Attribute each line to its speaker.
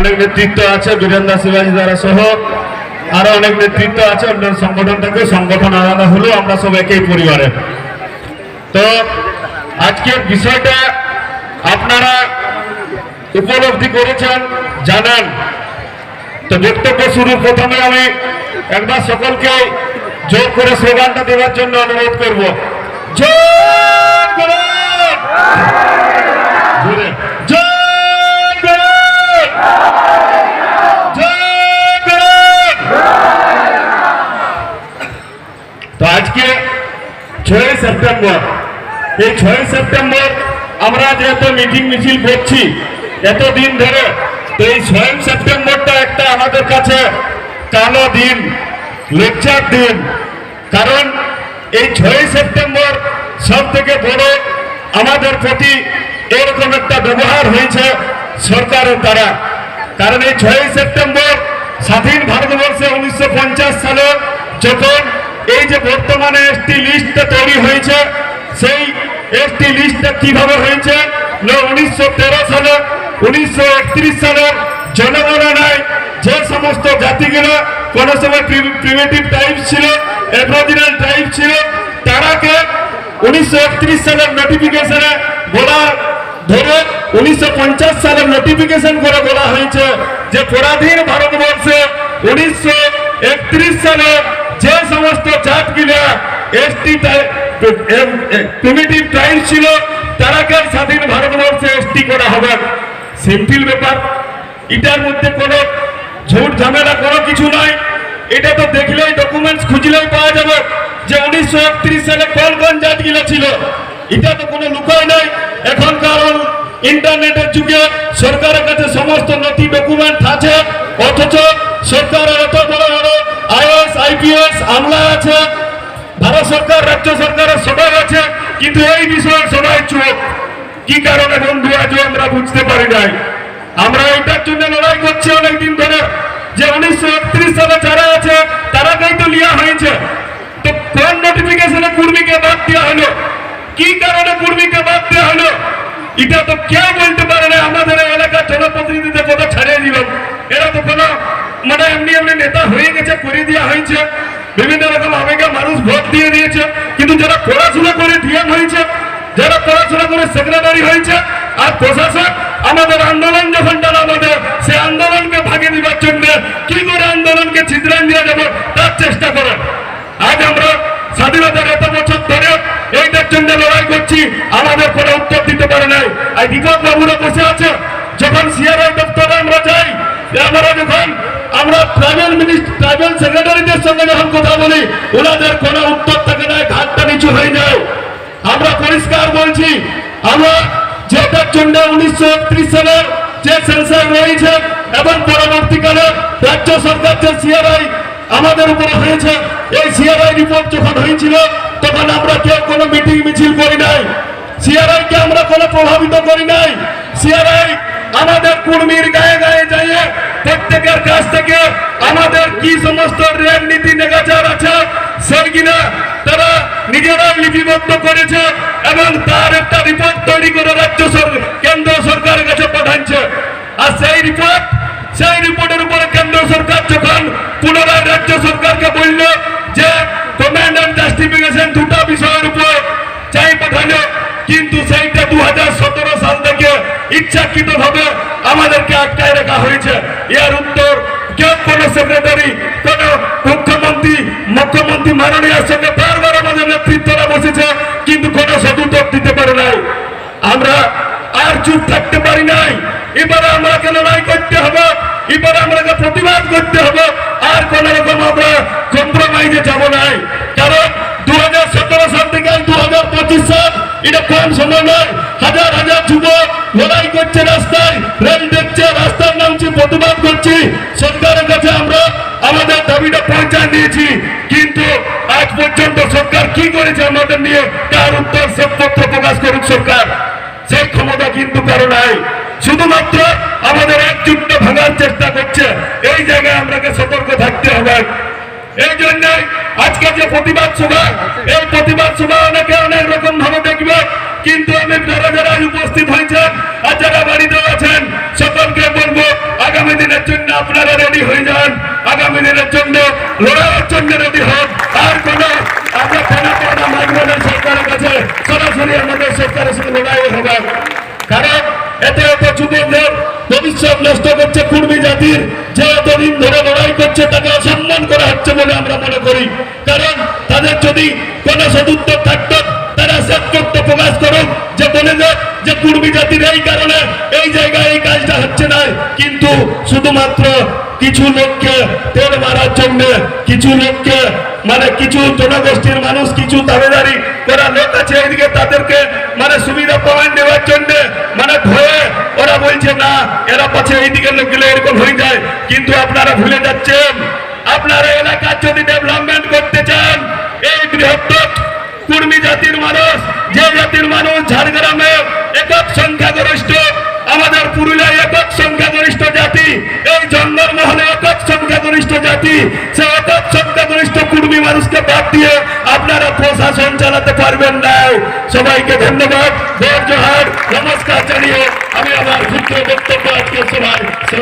Speaker 1: অনেক নেতৃত্ব আছে বীরেন্দ্র শিবাজী দ্বারা সহ। আরও অনেক নেতৃত্ব আছে অন্য সংগঠন থেকে সংগঠন আলাদা হলেও আমরা সব একই পরিবারে। তো আজকের বিষয়টা আপনারা উপলব্ধি করেছেন, জানেন। তো বক্তব্য শুরু প্রথমে আমি একবার সকলকে জোর করে স্লোগানটা দেওয়ার জন্য অনুরোধ করব। জয় গণেশ! জোরে। জয় গণেশ! জয় গণেশ! তো আজকে ছয় সেপ্টেম্বর এই ছয় সেপ্টেম্বর আমরা যেহেতু মিটিং মিছিল করছি, এতদিন ধরে, তো এই ছয় সেপ্টেম্বরটা একটা আমাদের কাছে কালো দিন লেকচার দিন। কারণ এই ছয় সেপ্টেম্বর সব থেকে বড় আমাদের প্রতি এরকম একটা ব্যবহার হয়েছে সরকারের দ্বারা। কারণ এই ছয় সেপ্টেম্বর স্বাধীন ভারতবর্ষে উনিশশো পঞ্চাশ সালে যখন এই যে বর্তমানে একটি লিস্টটা তৈরি হয়েছে সেই এসটি লিস্টটা কীভাবে হয়েছে? না, উনিশশো তেরো সালে, উনিশশো সালের জনগণনায় যে সমস্ত জাতিগুলো কোন সময় প্রিমেটিভ টাইপ ছিল অ্যাবরিজিনাল টাইপ ছিল, তারাকে উনিশশো একত্রিশ সালের নোটিফিকেশনে বলা, ধরে উনিশশো সালের নোটিফিকেশন করে বলা হয়েছে যে পরাধীন ভারতবর্ষে উনিশশো একত্রিশ সালে যে সমস্ত জাতগুলা এসটি প্রিমিটিভ ট্রাইব ছিল তারাকে স্বাধীন ভারতবর্ষে এসটি করা হবে? সিম্পল ব্যাপার। এটার মধ্যে কোনো ঝুট কোনো কিছু নাই। এটা তো দেখলেই ডকুমেন্টস খুঁজলেই পাওয়া যাবে যে উনিশশো একত্রিশ সালে কোন কোন জাতগুলো ছিল। এটা তো কোনো লুকায় নাই। এখন ইন্টারনেটের যুগে সরকারের কাছে সমস্ত নথি ডকুমেন্ট আছে, অথচ সরকারের এত বড় বড় আইএস, আইপিএস আমলা আছে। ভারত সরকার, রাজ্য সরকারের সবাই আছে, কিন্তু এই বিষয়ে সবাই চোখ কি কারণে বন্ধু, আজও আমরা বুঝতে পারি নাই। আমরা এটার জন্য লড়াই করছি অনেকদিন ধরে, যে উনিশশো একত্রিশ সালে যারা আছে, তারা কিন্তু লিয়া হয়েছে। তো কোন নোটিফিকেশনে কুর্মীকে বাদ দেওয়া হলো? কি কারণে কুর্মীকে বাদ দেওয়া হলো? এটা তো কেউ বলতে পারে না, আমাদের এলাকার জনপ্রতিনিধিদের কথা ছাড়িয়ে দিল এরা তো কোনো মানে এমনি এমনি নেতা হয়ে গেছে, করে দেওয়া হয়েছে। বিভিন্ন রকম আবেগে মানুষ ভোট দিয়ে দিয়েছে। কিন্তু যারা পড়াশোনা করে ডিএম হয়েছে, যারা পড়াশোনা করে সেক্রেটারি হয়েছে, আর প্রশাসন আমাদের আন্দোলন যখন আমাদের সে আন্দোলনকে ভাগে দিবার জন্য কি করে আন্দোলনকে ছিদ্রান দিয়ে যাব তার চেষ্টা করে আজ আমরা স্বাধীনতার এত বছর ধরে এইটার জন্য লড়াই করছি, আমাদের কোনো উত্তর দিতে পারে নাই। আর দীপক বাবুরা বসে আছে, যখন সিআরআই দপ্তরে আমরা যাই, আমরা যখন আমরা ট্রাইবেল মিনিস্টার ট্রাইবেল সঙ্গে যখন কথা বলি, ওনাদের উত্তর থাকে না ঘাটটা নিচু হয়ে যায়। আমরা পরিষ্কার বলছি, আমরা যেটার জন্য উনিশশো যে সেন্সার রয়েছে এবং পরবর্তীকালে রাজ্য সরকার যে সিআরআই আমাদের উপরে হয়েছে, এই সিআরআই রিপোর্ট যখন হয়েছিল, তখন আমরা কেউ কোনো মিটিং মিছিল করি নাই। সিআরআই কে আমরা কোনো প্রভাবিত করি নাই। সিআরআই আমাদের কুর্মীর গায়ে প্রত্যেকের কাছ থেকে আমাদের কি সমস্ত রেল নীতি নেগাচার আছে সেইগুলা তারা নিজেরা লিপিবদ্ধ করেছে এবং তার একটা রিপোর্ট তৈরি করে রাজ্য সরকার কেন্দ্র সরকারের কাছে পাঠাচ্ছে। আর সেই রিপোর্ট সেই রিপোর্টের উপরে কেন্দ্র সরকার যখন পুনরায় রাজ্য সরকারকে বলল যে কমান্ড অ্যান্ড জাস্টিফিকেশন দুটো বিষয়ের উপর চাই পাঠালো, কিন্তু সেইটা দু হাজার সতেরো সাল ইচ্ছাকৃত ভাবে আমাদেরকে আটকায় রাখা হয়েছে। এর উত্তর কেউ কোন সেক্রেটারি কোন মুখ্যমন্ত্রী মুখ্যমন্ত্রী মাননীয় সঙ্গে বারবার আমাদের নেতৃত্বরা বসেছে, কিন্তু কোনো সদুত্তর দিতে পারে নাই। আমরা আর চুপ থাকতে পারি নাই। এবারে আমাকে লড়াই করতে হবে। এবারে আমাকে প্রতিবাদ করতে হবে। আর কোন রকম আমরা কম্প্রোমাইজে যাব নাই কারণ দু সাল থেকে আজ দু সাল এটা কম সময় নয়। হাজার হাজার যুবক লড়াই করছে রাস্তায়, রেল দেখছে, রাস্তার নামছি প্রতিবাদ করছি, সরকারের কাছে আমরা আমাদের দাবিটা পৌঁছায় দিয়েছি। কিন্তু আজ পর্যন্ত সরকার কি করেছে আমাদের নিয়ে? তার উত্তর শ্বেতপত্র প্রকাশ করুক সরকার। সেই ক্ষমতা কিন্তু কারও নাই। শুধুমাত্র আমাদের একজুটটা ভাঙার চেষ্টা করছে। এই জায়গায় আমাকে সতর্ক থাকতে হবে। এই জন্য আজকে যে প্রতিবাদ সভা, এই প্রতিবাদ সভা অনেকে অনেক রকম ভাবে দেখবে কিন্তু আমি যারা যারা উপস্থিত হয়েছেন আর যারা বাড়িতে আছেন সকলকে বলব আগামী আপনারা রেডি হয়ে যান। আগামী দিনের জন্য, লড়াইয়ের জন্য রেডি হন। আর কোন যে তাকে করা হচ্ছে বলে আমরা মনে করি। কারণ তাদের যদি কোনো থাকতো, তারা প্রকাশ করুক যে বলে যে কুর্মী জাতির এই কারণে এই জায়গায় এই কাজটা হচ্ছে না। কিন্তু শুধুমাত্র কিছু লোককে তেল মারার জন্য, কিছু লোককে মানে কিছু জনগোষ্ঠীর মানুষ, কিছু দাবেদারি করা লোক আছে এইদিকে তাদেরকে মানে সুবিধা পয়েন্ট দেওয়ার জন্য মানে ভয়ে ওরা বলছে, না, এরা পাচ্ছে এইদিকে লোক গেলে এরকম হয়ে যায়। কিন্তু আপনারা ভুলে যাচ্ছেন, আপনারা এলাকার যদি ডেভেলপমেন্ট করতে চান, এই বৃহত্তর কুর্মী জাতির মানুষ, যে জাতির মানুষ ঝাড়গ্রামে একক সংখ্যাগরিষ্ঠ, আমাদের পুরুলিয়ায় একক সংখ্যাগরিষ্ঠ জাতি, এই জঙ্গলমহলে একক সংখ্যাগরিষ্ঠ জাতি, সে একক সংখ্যাগরিষ্ঠ কুর্মী মানুষকে বাদ দিয়ে আপনারা প্রশাসন চালাতে পারবেন না। সবাইকে ধন্যবাদ। জোহার। নমস্কার জানিয়ে আমি আমার ক্ষুদ্র বক্তব্য আজকে শেষ